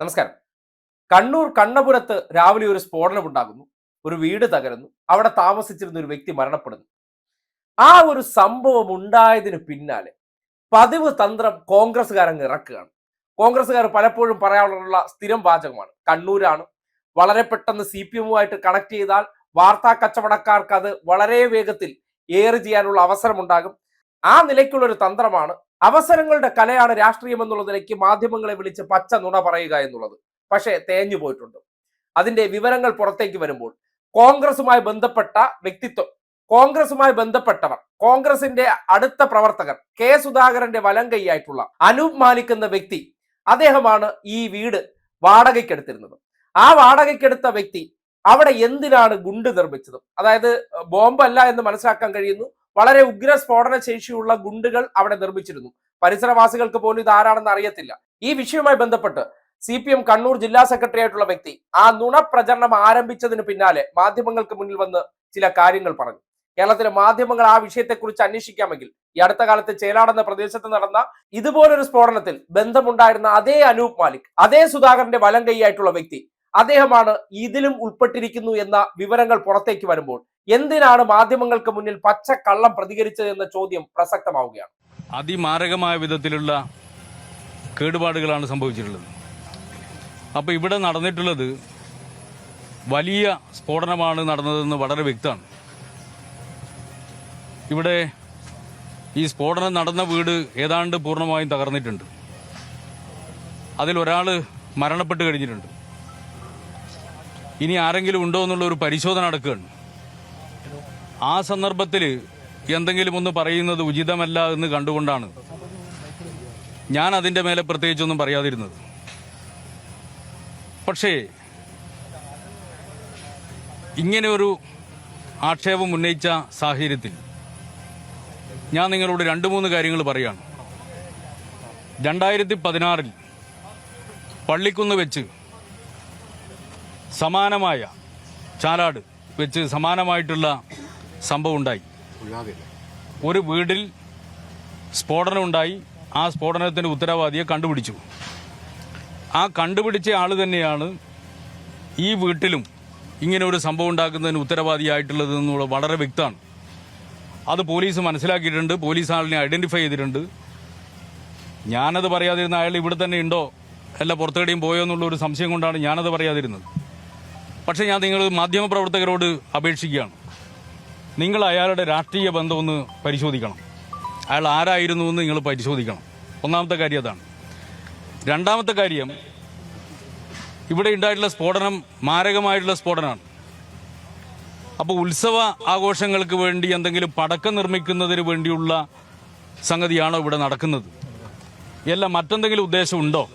നമസ്കാരം. കണ്ണൂർ കണ്ണപുരത്ത് രാവിലെ ഒരു സ്ഫോടനം ഉണ്ടാകുന്നു. ഒരു വീട് തകരുന്നു. അവിടെ താമസിച്ചിരുന്ന ഒരു വ്യക്തി മരണപ്പെടുന്നു. ആ ഒരു സംഭവം ഉണ്ടായതിന് പിന്നാലെ പതിവ് തന്ത്രം കോൺഗ്രസ്സുകാരങ്ങ് ഇറക്കുകയാണ്. കോൺഗ്രസ്സുകാർ പലപ്പോഴും പറയാനുള്ള സ്ഥിരം വാചകമാണ്. കണ്ണൂരാണ്. വളരെ പെട്ടെന്ന് സി പി എമ്മുമായിട്ട് കണക്ട് ചെയ്താൽ വാർത്താ കച്ചവടക്കാർക്ക് അത് വളരെ വേഗത്തിൽ ഏറ് ചെയ്യാനുള്ള അവസരമുണ്ടാകും. ആ നിലയ്ക്കുള്ള ഒരു തന്ത്രമാണ് അവസരങ്ങളുടെ കലയാണ് രാഷ്ട്രീയം എന്നുള്ള നിലയ്ക്ക് മാധ്യമങ്ങളെ വിളിച്ച് പച്ച നുണ പറയുക എന്നുള്ളത്. പക്ഷേ തേഞ്ഞു പോയിട്ടുണ്ട്. അതിന്റെ വിവരങ്ങൾ പുറത്തേക്ക് വരുമ്പോൾ കോൺഗ്രസുമായി ബന്ധപ്പെട്ട വ്യക്തിത്വം കോൺഗ്രസുമായി ബന്ധപ്പെട്ടവർ കോൺഗ്രസിന്റെ അടുത്ത പ്രവർത്തകർ കെ സുധാകരന്റെ വലം കൈയായിട്ടുള്ള അനൂപ് മാലിക് എന്ന വ്യക്തി അദ്ദേഹമാണ് ഈ വീട് വാടകയ്ക്കെടുത്തിരുന്നത്. ആ വാടകയ്ക്കെടുത്ത വ്യക്തി അവിടെ എന്തിനാണ് ഗുണ്ട് നിർമ്മിച്ചത്? അതായത് ബോംബല്ല എന്ന് മനസ്സിലാക്കാൻ കഴിയുന്നു. വളരെ ഉഗ്ര സ്ഫോടന ശേഷിയുള്ള ഗുണ്ടുകൾ അവിടെ നിർമ്മിച്ചിരുന്നു. പരിസരവാസികൾക്ക് പോലും ഇത് ആരാണെന്ന് അറിയത്തില്ല. ഈ വിഷയവുമായി ബന്ധപ്പെട്ട് സി പി എം കണ്ണൂർ ജില്ലാ സെക്രട്ടറി ആയിട്ടുള്ള വ്യക്തി ആ നുണ പ്രചരണം ആരംഭിച്ചതിന് പിന്നാലെ മാധ്യമങ്ങൾക്ക് മുന്നിൽ വന്ന് ചില കാര്യങ്ങൾ പറഞ്ഞു. കേരളത്തിലെ മാധ്യമങ്ങൾ ആ വിഷയത്തെക്കുറിച്ച് അന്വേഷിക്കാമെങ്കിൽ ഈ അടുത്ത കാലത്ത് ചേലാടെന്ന പ്രദേശത്ത് നടന്ന ഇതുപോലൊരു സ്ഫോടനത്തിൽ ബന്ധമുണ്ടായിരുന്ന അതേ അനൂപ് മാലിക് അതേ സുധാകരന്റെ വലം കൈയായിട്ടുള്ള വ്യക്തി അദ്ദേഹമാണ് ഇതിലും ഉൾപ്പെട്ടിരിക്കുന്നു എന്ന വിവരങ്ങൾ പുറത്തേക്ക് വരുമ്പോൾ എന്തിനാണ് മാധ്യമങ്ങൾക്ക് മുന്നിൽ പച്ചക്കള്ളം കള്ളം പ്രതികരിച്ചത് എന്ന ചോദ്യം പ്രസക്തമാവുകയാണ്. അതിമാരകമായ വിധത്തിലുള്ള കേടുപാടുകളാണ് സംഭവിച്ചിട്ടുള്ളത്. അപ്പോൾ ഇവിടെ നടന്നിട്ടുള്ളത് വലിയ സ്ഫോടനമാണ് നടന്നതെന്ന് വളരെ വ്യക്തമാണ്. ഇവിടെ ഈ സ്ഫോടനം നടന്ന വീട് ഏതാണ്ട് പൂർണമായും തകർന്നിട്ടുണ്ട്. അതിൽ ഒരാൾ മരണപ്പെട്ട് കഴിഞ്ഞിട്ടുണ്ട്. ഇനി ആരെങ്കിലും ഉണ്ടോ എന്നുള്ള ഒരു പരിശോധന നടക്കുകയാണ്. ആ സന്ദർഭത്തിൽ എന്തെങ്കിലും ഒന്ന് പറയുന്നത് ഉചിതമല്ല എന്ന് കണ്ടുകൊണ്ടാണ് ഞാൻ അതിന്റെ മേലെ പ്രത്യേകിച്ചൊന്നും പറയാതിരുന്നത്. പക്ഷേ ഇങ്ങനെ ഒരു ആക്ഷേപം ഉന്നയിച്ച സാഹചര്യത്തിൽ ഞാൻ നിങ്ങളോട് രണ്ട് മൂന്ന് കാര്യങ്ങൾ പറയാണ്. രണ്ടായിരത്തി പതിനാറിൽ പള്ളിക്കുന്ന് വെച്ച് സമാനമായ ചാലാട് വെച്ച് സമാനമായിട്ടുള്ള സംഭവം ഉണ്ടായി ഒരു വീടിൽ സ്ഫോടനം ഉണ്ടായി ആ സ്ഫോടനത്തിന്റെ ഉത്തരവാദിയെ കണ്ടുപിടിച്ചു. ആ കണ്ടുപിടിച്ച ആൾ തന്നെയാണ് ഈ വീട്ടിലും ഇങ്ങനെ ഒരു സംഭവം ഉണ്ടാക്കുന്നതിന് ഉത്തരവാദിയായിട്ടുള്ളത് എന്നുള്ള വളരെ വ്യക്തമാണ്. അത് പോലീസ് മനസ്സിലാക്കിയിട്ടുണ്ട്. പോലീസ് ആളിനെ ഐഡന്റിഫൈ ചെയ്തിട്ടുണ്ട്. ഞാനത് പറയാതിരുന്ന അയാൾ ഇവിടെ തന്നെ ഉണ്ടോ? അല്ല പുറത്തേടെയും പോയോ എന്നുള്ള ഒരു സംശയം കൊണ്ടാണ് ഞാനത് പറയാതിരുന്നത്. പക്ഷേ ഞാൻ നിങ്ങൾ മാധ്യമപ്രവർത്തകരോട് അപേക്ഷിക്കുകയാണ്. നിങ്ങൾ അയാളുടെ രാഷ്ട്രീയ ബന്ധം ഒന്ന് പരിശോധിക്കണം. അയാൾ ആരായിരുന്നു എന്ന് നിങ്ങൾ പരിശോധിക്കണം. ഒന്നാമത്തെ കാര്യം അതാണ്. രണ്ടാമത്തെ കാര്യം ഇവിടെ ഉണ്ടായിട്ടുള്ള സ്ഫോടനം മാരകമായിട്ടുള്ള സ്ഫോടനമാണ്. അപ്പോൾ ഉത്സവ ആഘോഷങ്ങൾക്ക് വേണ്ടി എന്തെങ്കിലും പടക്കം നിർമ്മിക്കുന്നതിന് വേണ്ടിയുള്ള സംഗതിയാണോ ഇവിടെ നടക്കുന്നത്? എല്ലാം മറ്റെന്തെങ്കിലും ഉദ്ദേശമുണ്ടോ?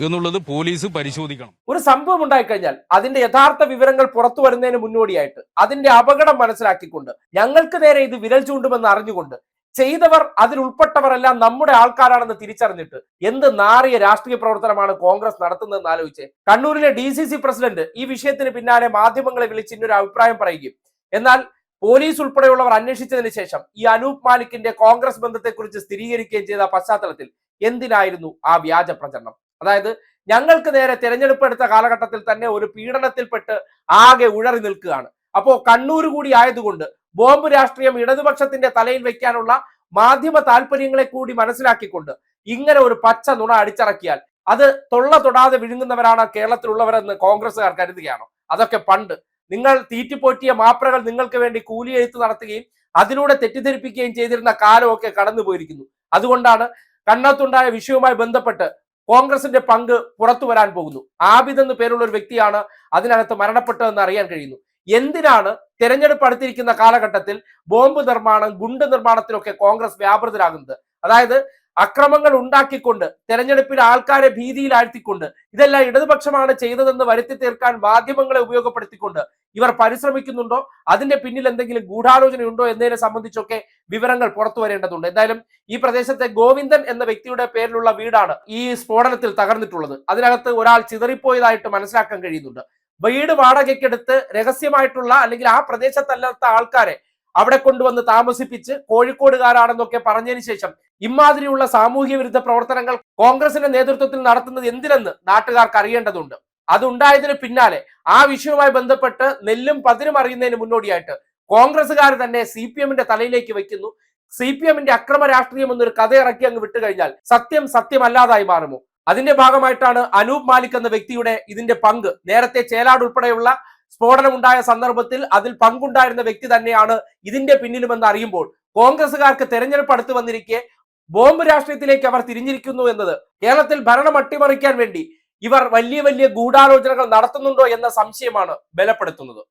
എന്നുള്ളത് പോലീസ് പരിശോധിക്കണം. ഒരു സംഭവം ഉണ്ടായി കഴിഞ്ഞാൽ അതിന്റെ യഥാർത്ഥ വിവരങ്ങൾ പുറത്തു വരുന്നതിന് മുന്നോടിയായിട്ട് അതിന്റെ അപകടം മനസ്സിലാക്കിക്കൊണ്ട് ഞങ്ങൾക്ക് നേരെ ഇത് വിരൽ ചൂണ്ടുമെന്ന് അറിഞ്ഞുകൊണ്ട് ചെയ്തവർ അതിൽ ഉൾപ്പെട്ടവരെല്ലാം നമ്മുടെ ആൾക്കാരാണെന്ന് തിരിച്ചറിഞ്ഞിട്ട് എന്ത് നാറിയ രാഷ്ട്രീയ പ്രവർത്തനമാണ് കോൺഗ്രസ് നടത്തുന്നതെന്ന് ആലോചിച്ച് കണ്ണൂരിലെ ഡി സി സി പ്രസിഡന്റ് ഈ വിഷയത്തിന് പിന്നാലെ മാധ്യമങ്ങളെ വിളിച്ച് ഇന്നൊരു അഭിപ്രായം പറയുകയും. എന്നാൽ പോലീസ് ഉൾപ്പെടെയുള്ളവർ അന്വേഷിച്ചതിന് ശേഷം ഈ അനൂപ് മാലിക്കിന്റെ കോൺഗ്രസ് ബന്ധത്തെക്കുറിച്ച് സ്ഥിരീകരിക്കുകയും ചെയ്ത പശ്ചാത്തലത്തിൽ എന്തിനായിരുന്നു ആ വ്യാജ പ്രചരണം? അതായത് ഞങ്ങൾക്ക് നേരെ തിരഞ്ഞെടുപ്പ് എടുത്ത കാലഘട്ടത്തിൽ തന്നെ ഒരു പീഡനത്തിൽപ്പെട്ട് ആകെ ഉഴറി നിൽക്കുകയാണ്. അപ്പോ കണ്ണൂർ കൂടി ആയതുകൊണ്ട് ബോംബ് രാഷ്ട്രീയം ഇടതുപക്ഷത്തിന്റെ തലയിൽ വെക്കാനുള്ള മാധ്യമ താല്പര്യങ്ങളെ കൂടി മനസ്സിലാക്കിക്കൊണ്ട് ഇങ്ങനെ ഒരു പച്ച നുണ അടിച്ചിറക്കിയാൽ അത് തൊള്ള തൊടാതെ വിഴുങ്ങുന്നവരാണ് കേരളത്തിലുള്ളവരെന്ന് കോൺഗ്രസ്സുകാർ കരുതുകയാണോ. അതൊക്കെ പണ്ട് നിങ്ങൾ തീറ്റിപ്പോറ്റിയ മാപ്രകൾ നിങ്ങൾക്ക് വേണ്ടി കൂലിയെഴുത്ത് നടത്തുകയും അതിലൂടെ തെറ്റിദ്ധരിപ്പിക്കുകയും ചെയ്തിരുന്ന കാലമൊക്കെ കടന്നു പോയിരിക്കുന്നു അതുകൊണ്ടാണ് കണ്ണത്തുണ്ടായ വിഷയവുമായി ബന്ധപ്പെട്ട് കോൺഗ്രസിന്റെ പങ്ക് പുറത്തു വരാൻ പോകുന്നു. ആബിദ് എന്ന് പേരുള്ള ഒരു വ്യക്തിയാണ് അതിനകത്ത് മരണപ്പെട്ടതെന്ന് അറിയാൻ കഴിയുന്നു. എന്തിനാണ് തെരഞ്ഞെടുപ്പ് അടുത്തിരിക്കുന്ന കാലഘട്ടത്തിൽ ബോംബ് നിർമ്മാണം ഗുണ്ട് നിർമ്മാണത്തിലൊക്കെ കോൺഗ്രസ് വ്യാപൃതരാകുന്നത്? അതായത് അക്രമങ്ങൾ ഉണ്ടാക്കിക്കൊണ്ട് തെരഞ്ഞെടുപ്പിൽ ആൾക്കാരെ ഭീതിയിലാഴ്ത്തിക്കൊണ്ട് ഇതെല്ലാം ഇടതുപക്ഷമാണ് ചെയ്തതെന്ന് വരുത്തി തീർക്കാൻ മാധ്യമങ്ങളെ ഉപയോഗപ്പെടുത്തിക്കൊണ്ട് ഇവർ പരിശ്രമിക്കുന്നുണ്ടോ? അതിന്റെ പിന്നിൽ എന്തെങ്കിലും ഗൂഢാലോചനയുണ്ടോ എന്നതിനെ സംബന്ധിച്ചൊക്കെ വിവരങ്ങൾ പുറത്തു വരേണ്ടതുണ്ട്. എന്തായാലും ഈ പ്രദേശത്തെ ഗോവിന്ദൻ എന്ന വ്യക്തിയുടെ പേരിലുള്ള വീടാണ് ഈ സ്ഫോടനത്തിൽ തകർന്നിട്ടുള്ളത്. അതിനകത്ത് ഒരാൾ ചിതറിപ്പോയതായിട്ട് മനസ്സിലാക്കാൻ കഴിയുന്നുണ്ട്. വീട് വാടകയ്ക്കെടുത്ത് രഹസ്യമായിട്ടുള്ള അല്ലെങ്കിൽ ആ പ്രദേശത്തല്ലാത്ത ആൾക്കാരെ അവിടെ കൊണ്ടുവന്ന് താമസിപ്പിച്ച് കോഴിക്കോടുകാരാണെന്നൊക്കെ പറഞ്ഞതിന് ശേഷം ഇമാതിരിയുള്ള സാമൂഹ്യ വിരുദ്ധ പ്രവർത്തനങ്ങൾ കോൺഗ്രസിന്റെ നേതൃത്വത്തിൽ നടത്തുന്നത് എന്തിനെന്ന് നാട്ടുകാർക്ക് അറിയേണ്ടതുണ്ട്. അതുണ്ടായതിന് പിന്നാലെ ആ വിഷയവുമായി ബന്ധപ്പെട്ട് നെല്ലും പതിരും അറിയുന്നതിന് മുന്നോടിയായിട്ട് കോൺഗ്രസ്സുകാർ തന്നെ സി പി എമ്മിന്റെ തലയിലേക്ക് വെക്കുന്നു സി പി എമ്മിന്റെ അക്രമ രാഷ്ട്രീയം എന്നൊരു കഥ ഇറക്കി അങ്ങ് വിട്ടുകഴിഞ്ഞാൽ സത്യം സത്യമല്ലാതായി മാറുമോ? അതിന്റെ ഭാഗമായിട്ടാണ് അനൂപ് മാലിക് എന്ന വ്യക്തിയുടെ ഇതിന്റെ പങ്ക്. നേരത്തെ ചേലാട് ഉൾപ്പെടെയുള്ള സ്ഫോടനമുണ്ടായ സന്ദർഭത്തിൽ അതിൽ പങ്കുണ്ടായിരുന്ന വ്യക്തി തന്നെയാണ് ഇതിന്റെ പിന്നിലുമെന്ന് അറിയുമ്പോൾ കോൺഗ്രസുകാർക്ക് തെരഞ്ഞെടുപ്പ് അടുത്ത് വന്നിരിക്കെ ബോംബ് രാഷ്ട്രീയത്തിലേക്ക് അവർ തിരിഞ്ഞിരിക്കുന്നു എന്നത് കേരളത്തിൽ ഭരണം അട്ടിമറിക്കാൻ വേണ്ടി ഇവർ വലിയ വലിയ ഗൂഢാലോചനകൾ നടത്തുന്നുണ്ടോ എന്ന സംശയമാണ് ബലപ്പെടുത്തുന്നത്.